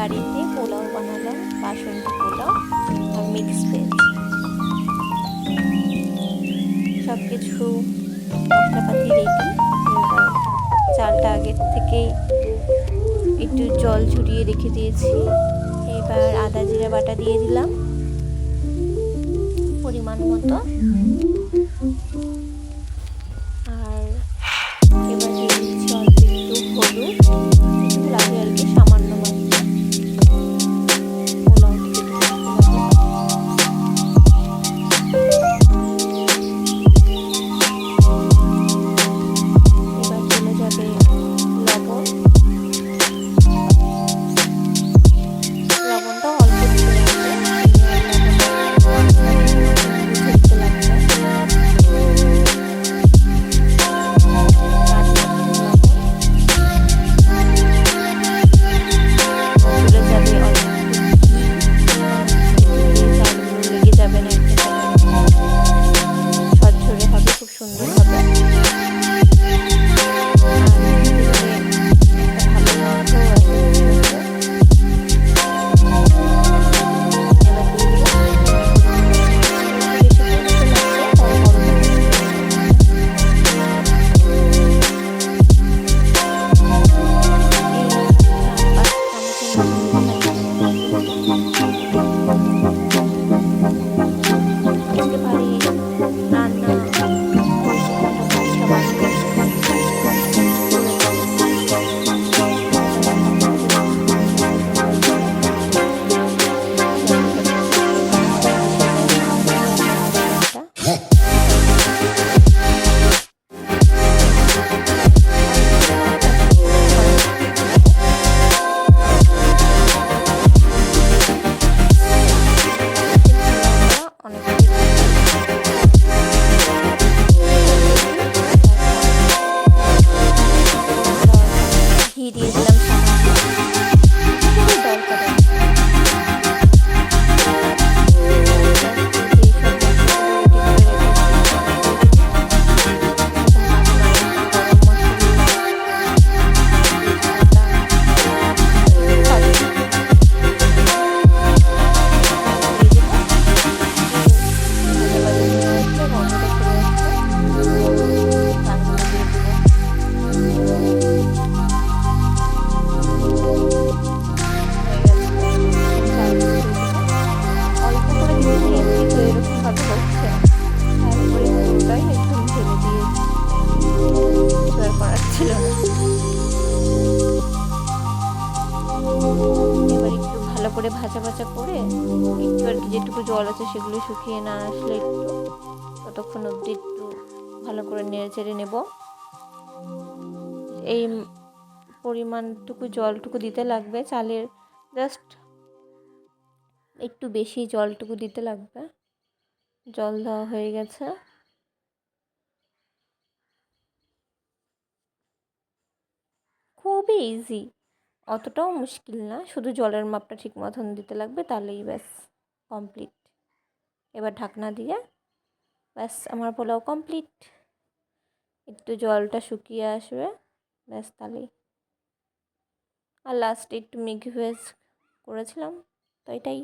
বাড়িতে পোলাও বানালাম, বাসন্তী পোলাও আর মিক্স ভেজ সব কিছু মশলাপাতি রেডি চালটা আগের থেকেই একটু জল ঝরিয়ে রেখে দিয়েছি। এবার আদা জিরা বাটা দিয়ে দিলাম। পরিমাণ মতো। oh the করে, ভাজা ভাজা করে একটু আর কি যেটুকু জল আছে সেগুলো শুকিয়ে না আসলে একটু ততক্ষণ অবধি একটু ভালো করে নেড়ে চেড়ে নেব। এই পরিমাণটুকু জলটুকু দিতে লাগবে, চালের জাস্ট একটু বেশি জলটুকু দিতে লাগবে। জল দেওয়া হয়ে গেছে। খুবই ইজি অতটাও মুশকিল না। শুধু জলের মাপটা ঠিক মতন দিতে লাগবে, তাহলেই ব্যাস কমপ্লিট এবার ঢাকনা দিয়ে ব্যাস আমার পোলাও কমপ্লিট একটু জলটা শুকিয়ে আসবে, ব্যাস তাহলেই। আর লাস্টে একটু মিক্স ভেজ করেছিলাম, তো এটাই।